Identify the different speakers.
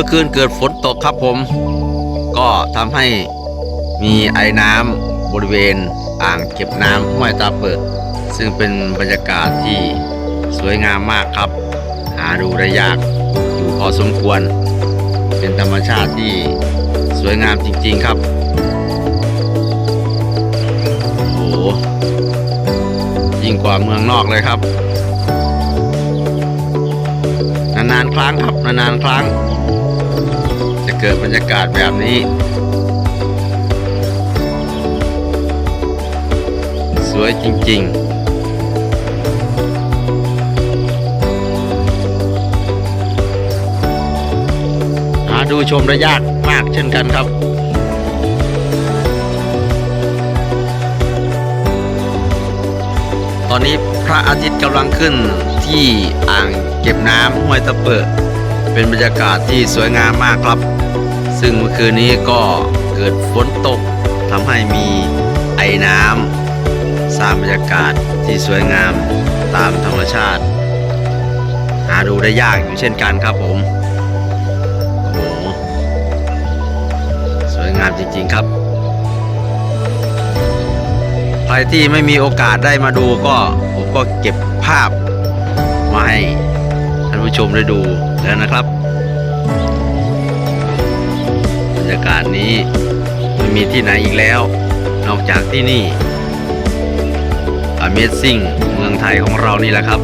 Speaker 1: มื่อคืนเกิดฝนตกครับผม ก็ทำให้มีไอ้น้ำบริเวณอ่างเก็บน้ำห้วยตาเปิด ซึ่งเป็นบรรยากาศที่สวยงามมากครับ หาดูได้ยากอยู่พอสมควร เป็นธรรมชาติที่สวยงามจริง ๆครับโอ้โหยิ่งกว่าเมืองนอกเลยครับ นานๆครั้งครับ นานๆครั้ง เกิดบรรยากาศแบบนี้ สวยจริงๆหาดูชมได้ยากมากเช่นกันครับ ตอนนี้พระอาทิตย์กำลังขึ้นที่อ่างเก็บน้ำห้วยตะเปิด เป็นบรรยากาศที่สวยงามมากครับ ซึ่งเมื่อคืนนี้ก็เกิดฝนตกทำให้มีไอน้ำสร้างบรรยากาศที่สวยงามตามธรรมชาติ หาดูได้ยากอยู่เช่นกันครับผมโอ้โหสวยงามจริงๆครับ ใครที่ไม่มีโอกาสได้มาดูก็ผมก็เก็บภาพมาให้ท่านผู้ชมได้ดูแล้วนะครับ กาศนี้ไม่มีที่ไหนอีกแล้ว นอกจากที่นี่ Amazing เมืองไทยของเรานี่แหละครับ